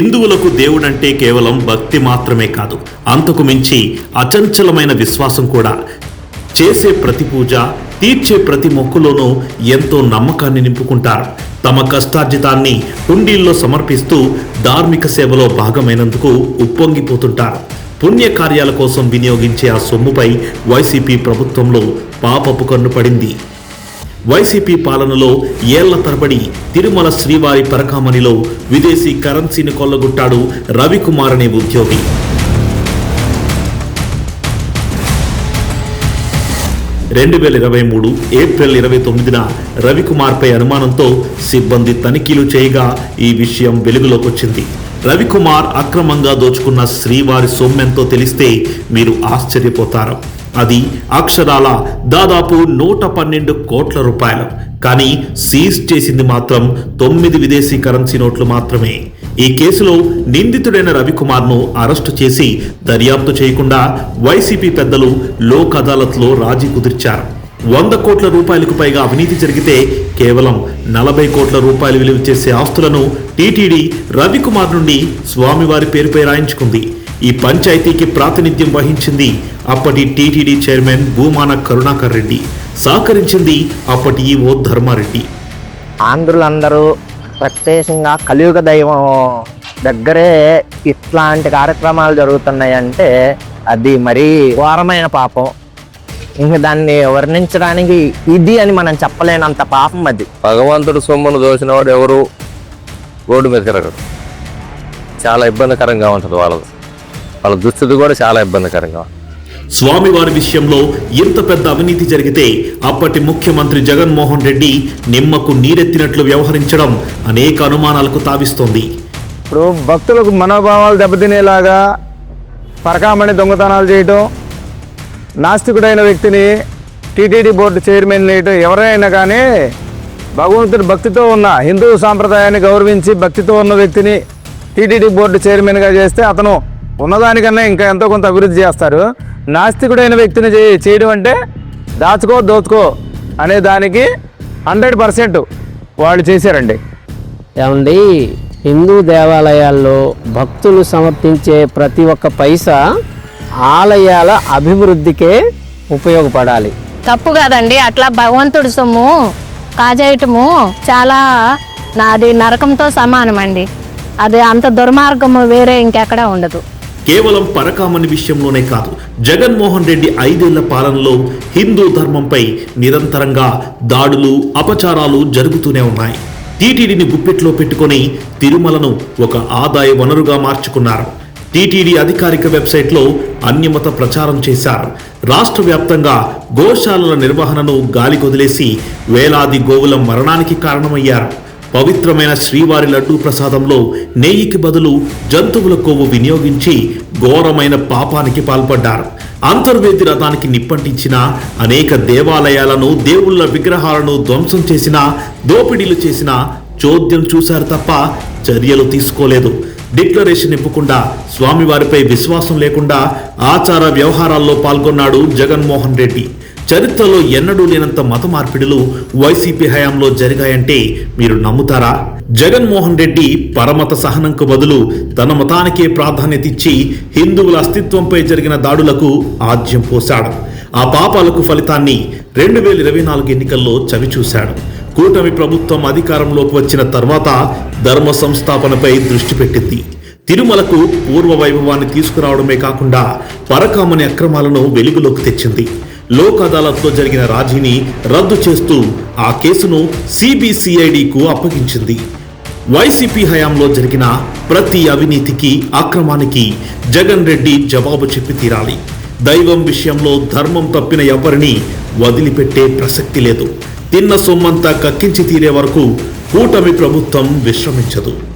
హిందువులకు దేవుడంటే కేవలం భక్తి మాత్రమే కాదు. అంతకు మించి అచంచలమైన విశ్వాసం కూడా. చేసే ప్రతి పూజ తీర్చే ప్రతి మొక్కులోనూ ఎంతో నమ్మకాన్ని నింపుకుంటారు. తమ కష్టార్జితాన్ని హుండీల్లో సమర్పిస్తూ ధార్మిక సేవలో భాగమైనందుకు ఉప్పొంగిపోతుంటారు. పుణ్య కార్యాల కోసం వినియోగించే ఆ సొమ్ముపై వైసీపీ ప్రభుత్వంలో పాపపు కన్ను పడింది. వైసీపీ పాలనలో ఏళ్ళ తరబడి తిరుమల శ్రీవారి పరకామణిలో విదేశీ కరెన్సీని కొల్లగొట్టాడు రవికుమార్ అనే ఉద్యోగి. రెండు వేల ఇరవై మూడు ఏప్రిల్ ఇరవై తొమ్మిదిన రవికుమార్పై అనుమానంతో సిబ్బంది తనిఖీలు చేయగా ఈ విషయం వెలుగులోకి వచ్చింది రవికుమార్ అక్రమంగా దోచుకున్న శ్రీవారి సొమ్మెంతో తెలిస్తే మీరు ఆశ్చర్యపోతారు. అది అక్షరాల దాదాపు నూట పన్నెండు కోట్ల రూపాయలు. కానీ సీజ్ చేసింది మాత్రం తొమ్మిది విదేశీ కరెన్సీ నోట్లు మాత్రమే. ఈ కేసులో నిందితుడైన రవికుమార్ను అరెస్టు చేసి దర్యాప్తు చేయకుండా వైసీపీ పెద్దలు లోక్ అదాలత్లో రాజీ కుదిర్చారు. వంద కోట్ల రూపాయలకు పైగా అవినీతి జరిగితే కేవలం నలభై కోట్ల రూపాయలు విలువ చేసే ఆస్తులను టీటీడీ రవికుమార్ నుండి స్వామివారి పేరుపై రాయించుకుంది. ఈ పంచాయతీకి ప్రాతినిధ్యం వహించింది అప్పటి టీటీడీ చైర్మన్ భూమాన కరుణాకర్ రెడ్డి సహకరించింది అప్పటి ఈవో ధర్మారెడ్డి. ఆంధ్రులందరూ ప్రత్యేకంగా కలియుగ దైవం దగ్గరే ఇట్లాంటి కార్యక్రమాలు జరుగుతున్నాయంటే అది మరీ ఘోరమైన పాపం. ఇంక దాన్ని వర్ణించడానికి ఇది అని మనం చెప్పలేనంత పాపం అది. భగవంతుడు సొమ్మును దోచిన వాడు ఎవరు? రోడ్డు మీద తిరగడు చాలా ఇబ్బందికరంగా ఉంటుంది వాళ్ళది. వాళ్ళ దుస్థితి కూడా చాలా ఇబ్బందికరంగా ఉంటుంది. స్వామివారి విషయంలో ఇంత పెద్ద అవినీతి జరిగితే అప్పటి ముఖ్యమంత్రి జగన్మోహన్ రెడ్డి నిమ్మకు నీరెత్తినట్లు వ్యవహరించడం అనేక అనుమానాలకు తావిస్తోంది. ఇప్పుడు భక్తులకు మనోభావాలు దెబ్బతినేలాగా పరకామణి దొంగతనాలు చేయటం నాస్తికుడైన వ్యక్తిని టీటీడీ బోర్డు చైర్మన్ చేయటం ఎవరైనా కానీ భగవంతుడి భక్తితో ఉన్న హిందూ సాంప్రదాయాన్ని గౌరవించి భక్తితో ఉన్న వ్యక్తిని టీటీడీ బోర్డు చైర్మన్గా చేస్తే అతను ఉన్నదానికన్నా ఇంకా ఎంతో కొంత అభివృద్ధి చేస్తారు. నాస్తికుడైన వ్యక్తిని చే- చేయడం అంటే దాచుకో దోచుకో అనే దానికి హండ్రెడ్ పర్సెంట్ వాళ్ళు చేశారండి. ఏమండి హిందూ దేవాలయాల్లో భక్తులు సమర్పించే ప్రతి ఒక్క పైసా ఆలయాల అభివృద్ధికే ఉపయోగపడాలి. తప్పు కదండి అట్లా భగవంతుడి సొమ్ము కాజేయటము చాలా నాది నరకంతో సమానం అండి అది అంత దుర్మార్గము వేరే ఇంకెక్కడా ఉండదు. కేవలం పరకామణి విషయంలోనే కాదు జగన్మోహన్ రెడ్డి ఐదేళ్ళ పాలనలో హిందూ ధర్మంపై నిరంతరంగా దాడులు అపచారాలు జరుగుతూనే ఉన్నాయి. టీటీడీని గుప్పెట్లో పెట్టుకొని తిరుమలను ఒక ఆదాయ వనరుగా మార్చుకున్నారు. టీటీడీ అధికారిక వెబ్సైట్లో అన్యమత ప్రచారం చేశారు. రాష్ట్ర వ్యాప్తంగా గోశాలల నిర్వహణను గాలికొదిలేసి వేలాది గోవుల మరణానికి కారణమయ్యారు. పవిత్రమైన శ్రీవారి లడ్డూ ప్రసాదంలో నెయ్యికి బదులు జంతువుల కొవ్వు వినియోగించి ఘోరమైన పాపానికి పాల్పడ్డారు. అంతర్వేది రథానికి నిప్పంటించిన అనేక దేవాలయాలను దేవుళ్ళ విగ్రహాలను ధ్వంసం చేసిన దోపిడీలు చేసిన చోద్యం చూశారు తప్ప చర్యలు తీసుకోలేదు. డిక్లరేషన్ ఇవ్వకుండా స్వామివారిపై విశ్వాసం లేకుండా ఆచార వ్యవహారాల్లో పాల్గొన్నాడు జగన్మోహన్ రెడ్డి. చరిత్రలో ఎన్నడూ లేనంత మత మార్పిడులు వైసీపీ హయాంలో జరిగాయంటే మీరు నమ్ముతారా? జగన్మోహన్ రెడ్డి పరమత సహనంకు బదులు తన మతానికే ప్రాధాన్యత ఇచ్చి హిందువుల అస్తిత్వంపై జరిగిన దాడులకు ఆద్యం పోశాడు. ఆ పాపాలకు ఫలితాన్ని రెండు వేల ఇరవై నాలుగు ఎన్నికల్లో చవిచూశాడు. కూటమి ప్రభుత్వం అధికారంలోకి వచ్చిన తర్వాత ధర్మ సంస్థాపనపై దృష్టి పెట్టింది. తిరుమలకు పూర్వ వైభవాన్ని తీసుకురావడమే కాకుండా పరకామని అక్రమాలను వెలుగులోకి తెచ్చింది. లోక్ అదాలత్లో జరిగిన రాజీని రద్దు చేస్తూ ఆ కేసును సిబిసిఐడికు అప్పగించింది. వైసీపీ హయాంలో జరిగిన ప్రతి అవినీతికి అక్రమానికి జగన్ రెడ్డి జవాబు చెప్పి తీరాలి. దైవం విషయంలో ధర్మం తప్పిన ఎవరిని వదిలిపెట్టే ప్రసక్తి లేదు. తిన్న సొమ్మంతా కక్కించి తీరే వరకు కూటమి ప్రభుత్వం విశ్రమించదు.